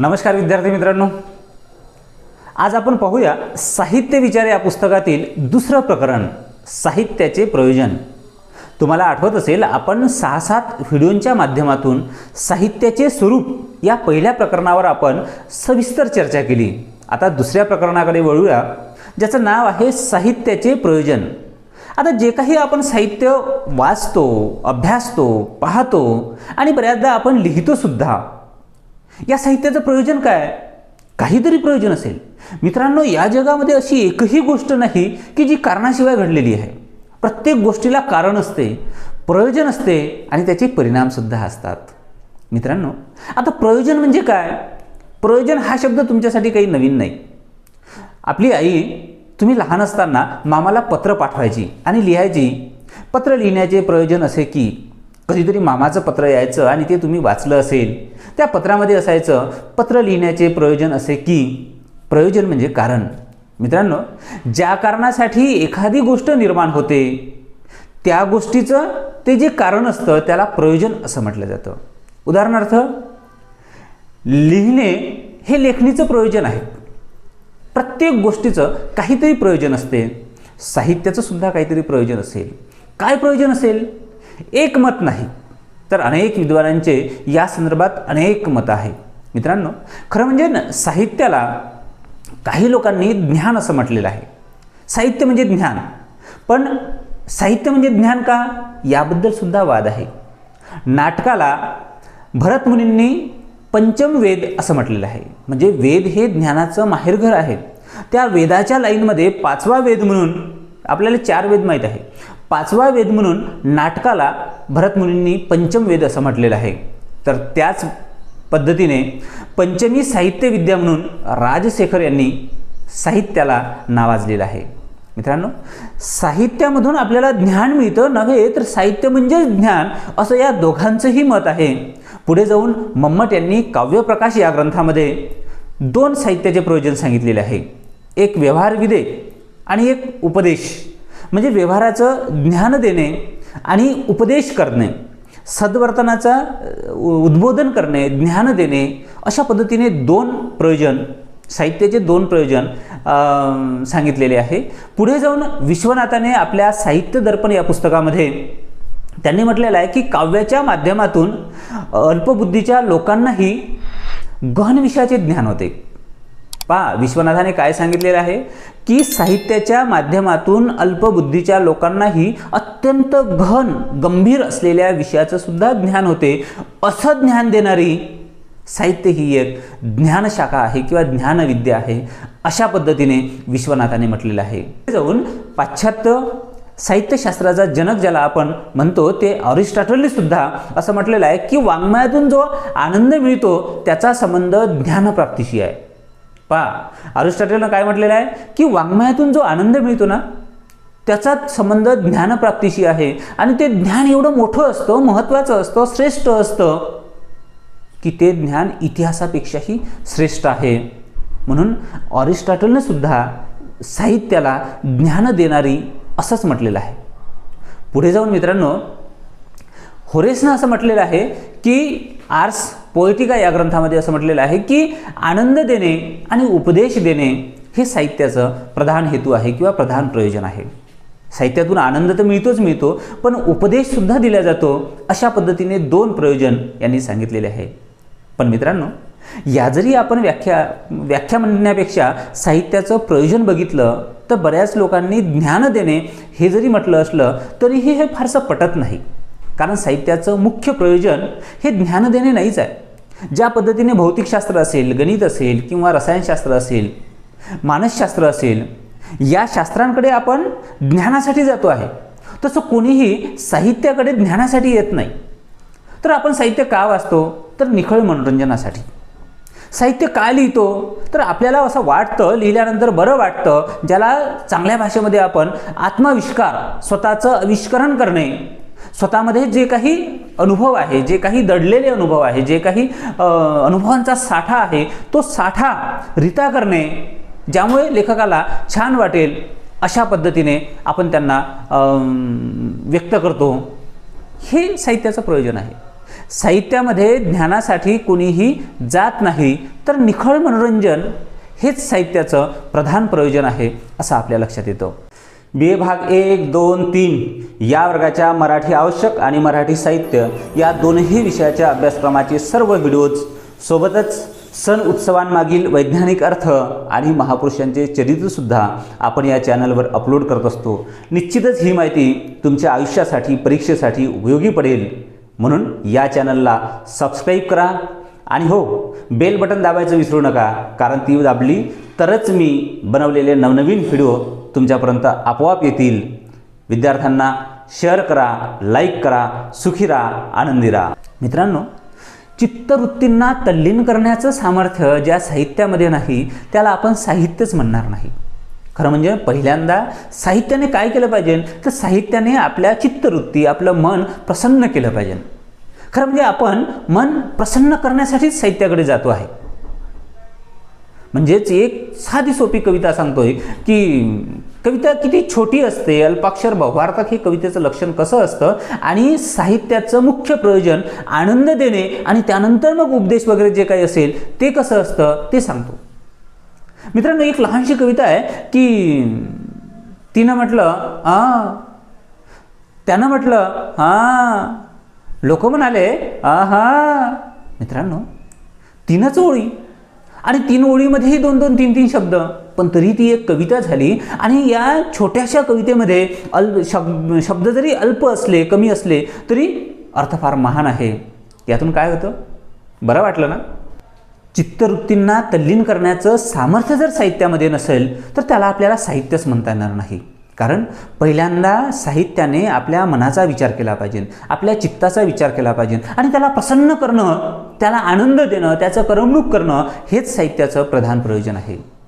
नमस्कार विद्यार्थी मित्रांनो. आज आपण पाहूया साहित्य विचार या पुस्तकातील दुसरं प्रकरण साहित्याचे प्रयोजन. तुम्हाला आठवत असेल आपण सहा सात व्हिडिओंच्या माध्यमातून साहित्याचे स्वरूप या पहिल्या प्रकरणावर आपण सविस्तर चर्चा केली. आता दुसऱ्या प्रकरणाकडे वळूया ज्याचं नाव आहे साहित्याचे प्रयोजन. आता जे काही आपण साहित्य वाचतो अभ्यासतो पाहतो आणि बऱ्याचदा आपण लिहितो सुद्धा या साहित्याचं प्रयोजन काय? काहीतरी प्रयोजन असेल. मित्रांनो या जगामध्ये अशी एकही गोष्ट नाही की जी कारणाशिवाय घडलेली आहे. प्रत्येक गोष्टीला कारण असते प्रयोजन असते आणि त्याचे परिणामसुद्धा असतात. मित्रांनो आता प्रयोजन म्हणजे काय? प्रयोजन हा शब्द तुमच्यासाठी काही नवीन नाही. आपली आई तुम्ही लहान असताना मामाला पत्र पाठवायची आणि लिहायची. पत्र लिहिण्याचे प्रयोजन असे की कधीतरी मामाचं पत्र यायचं आणि ते तुम्ही वाचलं असेल. त्या पत्रामध्ये असायचं पत्र लिहिण्याचे प्रयोजन असे की प्रयोजन म्हणजे कारण. मित्रांनो ज्या कारणासाठी एखादी गोष्ट निर्माण होते त्या गोष्टीचं ते जे कारण असतं त्याला प्रयोजन असं म्हटलं जातं. उदाहरणार्थ लिहिणे हे लेखणीचं प्रयोजन आहे. प्रत्येक गोष्टीचं काहीतरी प्रयोजन असते. साहित्याचं सुद्धा काहीतरी प्रयोजन असेल. काय प्रयोजन असेल? एक मत नाही. तर अनेक विद्वानांचे या संदर्भात अनेक मतं आहे. मित्रांनो खरं म्हणजे न साहित्याला काही लोकांनी ज्ञान असं म्हटलेलं आहे. साहित्य म्हणजे ज्ञान. पण साहित्य म्हणजे ज्ञान का? याबद्दल सुद्धा वाद आहे. नाटकाला भरत मुनींनी पंचम वेद असं म्हटलेलं आहे. म्हणजे वेद हे ज्ञानाचं माहेरघर आहे. त्या वेदाच्या लाईनमध्ये पाचवा वेद म्हणून आपल्याला चार वेद माहीत आहे. पाचवा वेद म्हणून नाटकाला भरतमुनींनी पंचम वेद असं म्हटलेलं आहे. तर त्याच पद्धतीने पंचमी साहित्य विद्या म्हणून राजशेखर यांनी साहित्याला नावाजलेलं आहे. मित्रांनो साहित्यामधून आपल्याला ज्ञान मिळतं नव्हे तर साहित्य म्हणजे ज्ञान असं या दोघांचंही मत आहे. पुढे जाऊन मम्मट यांनी काव्यप्रकाश या ग्रंथामध्ये दोन साहित्याचे प्रयोजन सांगितलेले आहे. एक व्यवहारविदे आणि एक उपदेश. म्हणजे व्यवहाराचं ज्ञान देणे आणि उपदेश करणे सद्वर्तनाचा उद्बोधन करणे ज्ञान देणे अशा पद्धतीने दोन प्रयोजन साहित्याचे दोन प्रयोजन सांगितलेले आहे. पुढे जाऊन विश्वनाथाने आपल्या साहित्य दर्पण या पुस्तकामध्ये त्यांनी म्हटलेलं आहे की काव्याच्या माध्यमातून अल्पबुद्धीच्या लोकांनाही गहन विषयाचे ज्ञान होते. पहा विश्वनाथाने काय सांगितलेलं आहे? की साहित्याच्या माध्यमातून अल्पबुद्धीच्या लोकांनाही अत्यंत घन गंभीर असलेल्या विषयाचं सुद्धा ज्ञान होते. असं ज्ञान देणारी साहित्य ही एक ज्ञानशाखा आहे किंवा ज्ञानविद्या आहे अशा पद्धतीने विश्वनाथाने म्हटलेलं आहे. जाऊन पाश्चात्य साहित्यशास्त्राचा जनक ज्याला आपण म्हणतो ते ऑरिस्टॉटलने सुद्धा असं म्हटलेलं आहे की वाङ्मयातून जो आनंद मिळतो त्याचा संबंध ज्ञानप्राप्तीशी आहे. पहा अरिस्टॉटलनं काय म्हटलेलं आहे? की वाङ्मयातून जो आनंद मिळतो ना त्याचा संबंध ज्ञानप्राप्तीशी आहे. आणि ते ज्ञान एवढं मोठं असतं महत्त्वाचं असतं श्रेष्ठ असतं की ते ज्ञान इतिहासापेक्षाही श्रेष्ठ आहे. म्हणून ऑरिस्टॉटलनं सुद्धा साहित्याला ज्ञान देणारी असंच म्हटलेलं आहे. पुढे जाऊन मित्रांनो होरेसनं असं म्हटलेलं आहे की आर्स पोएटिका या ग्रंथामध्ये असं म्हटलेलं आहे की आनंद देणे आणि उपदेश देणे हे साहित्याचं प्रधान हेतू आहे किंवा प्रधान प्रयोजन आहे. साहित्यातून आनंद तर मिळतोच मिळतो पण उपदेशसुद्धा दिला जातो अशा पद्धतीने दोन प्रयोजन यांनी सांगितलेले आहे. पण मित्रांनो या जरी आपण व्याख्या व्याख्या म्हणण्यापेक्षा साहित्याचं प्रयोजन बघितलं तर बऱ्याच लोकांनी ज्ञान देणे हे जरी म्हटलं असलं तरीही हे फारसं पटत नाही. कारण साहित्याचं मुख्य प्रयोजन हे ज्ञान देणे नाहीच आहे. ज्या पद्धतीने भौतिकशास्त्र असेल गणित असेल किंवा रसायनशास्त्र असेल मानसशास्त्र असेल या शास्त्रांकडे आपण ज्ञानासाठी जातो आहे. तसं कोणीही साहित्याकडे ज्ञानासाठी येत नाही. तर आपण साहित्य का वाचतो? तर निखळ मनोरंजनासाठी. साहित्य का लिहितो? तर आपल्याला असं वाटतं लिहिल्यानंतर बरं वाटतं ज्याला चांगल्या भाषेमध्ये आपण आत्माविष्कार स्वतःचं आविष्करण करणे स्वतःमध्ये जे काही अनुभव आहे जे काही दडलेले अनुभव आहे जे काही अनुभवांचा साठा आहे तो साठा रिता करणे ज्यामुळे लेखकाला छान वाटेल अशा पद्धतीने आपण त्यांना व्यक्त करतो. हे साहित्याचं प्रयोजन आहे. साहित्यामध्ये ज्ञानासाठी कोणीही जात नाही तर निखळ मनोरंजन हेच साहित्याचं प्रधान प्रयोजन आहे असं आपल्या लक्षात येतं. बी ए भाग एक दोन तीन या वर्गाच्या मराठी आवश्यक आणि मराठी साहित्य या दोनही विषयाच्या अभ्यासक्रमाचे सर्व व्हिडिओज सोबतच सण उत्सवांमागील वैज्ञानिक अर्थ आणि महापुरुषांचे चरित्रसुद्धा आपण या चॅनलवर अपलोड करत असतो. निश्चितच ही माहिती तुमच्या आयुष्यासाठी परीक्षेसाठी उपयोगी पडेल. म्हणून या चॅनलला सबस्क्राईब करा आणि हो बेल बटन दाबायचं विसरू नका कारण ती दाबली तरच मी बनवलेले नवनवीन व्हिडिओ तुमच्यापर्यंत आपोआप येतील. विद्यार्थ्यांना शेअर करा लाईक करा सुखी राहा आनंदी राहा. मित्रांनो चित्तवृत्तींना तल्लीन करण्याचं सामर्थ्य ज्या साहित्यामध्ये नाही त्याला आपण साहित्यच म्हणणार नाही. खरं म्हणजे पहिल्यांदा साहित्याने काय केलं पाहिजे? तर साहित्याने आपल्या चित्तवृत्ती आपलं मन प्रसन्न केलं पाहिजे. खरं म्हणजे आपण मन प्रसन्न करण्यासाठीच साहित्याकडे जातो आहे. म्हणजेच एक साधी सोपी कविता सांगतोय की कविता किती छोटी असते अल्पाक्षर भावार्थक हे कवितेचं लक्षण कसं असतं? आणि साहित्याचं मुख्य प्रयोजन आनंद देणे आणि त्यानंतर मग उपदेश वगैरे जे काही असेल ते कसं असतं ते सांगतो. मित्रांनो एक लहानशी कविता आहे की तिनं म्हटलं हां त्यानं म्हटलं हां लोक म्हणाले हा मित्रांनो तीनच ओळी आणि तीन ओळीमध्येही दोन दोन तीन तीन शब्द. पण तरी ती एक कविता झाली. आणि या छोट्याशा कवितेमध्ये अल्प शब्द शब्द जरी अल्प असले कमी असले तरी अर्थ फार महान आहे. यातून काय होतं? बरं वाटलं ना? चित्तवृत्तींना तल्लीन करण्याचं सामर्थ्य जर साहित्यामध्ये नसेल तर त्याला आपल्याला साहित्यच म्हणता येणार नाही. कारण पहिल्यांदा साहित्याने आपल्या मनाचा विचार केला पाहिजे आपल्या चित्ताचा विचार केला पाहिजे आणि त्याला प्रसन्न करणं त्याला आनंद देणं त्याचं करमणूक करणं हेच साहित्याचं प्रधान प्रयोजन आहे.